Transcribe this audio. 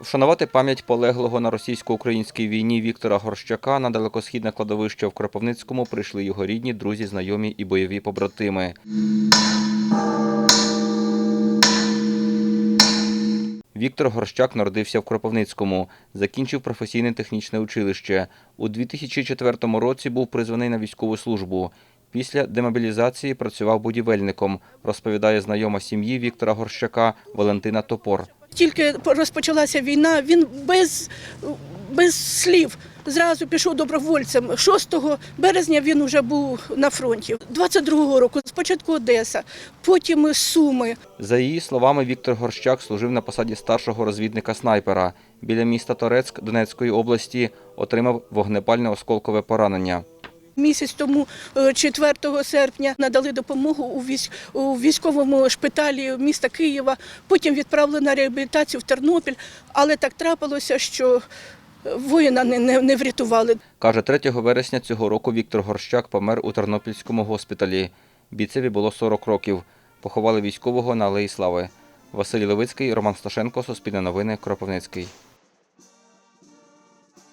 Вшанувати пам'ять полеглого на російсько-українській війні Віктора Горщака на далекосхідне кладовище в Кропивницькому прийшли його рідні, друзі, знайомі і бойові побратими. Віктор Горщак народився в Кропивницькому, закінчив професійне технічне училище. У 2004 році був призваний на військову службу. Після демобілізації працював будівельником, розповідає знайома сім'ї Віктора Горщака Валентина Топор. Тільки розпочалася війна, він без, без слів зразу пішов добровольцем. 6 березня він вже був на фронті. 22-го року спочатку Одеса, потім Суми. За її словами, Віктор Горщак служив на посаді старшого розвідника-снайпера. Біля міста Торецьк Донецької області отримав вогнепальне осколкове поранення. Місяць тому, е, 4 серпня, надали допомогу у військовому шпиталі міста Києва. Потім відправили на реабілітацію в Тернопіль. Але так трапилося, що воїна не, не, не врятували. Каже, 3 вересня цього року Віктор Горщак помер у Тернопільському госпіталі. Бійцеві було 40 років. Поховали військового на Алеї Слави. Василь Левицький, Роман Сташенко, Суспільне новини, Кропивницький.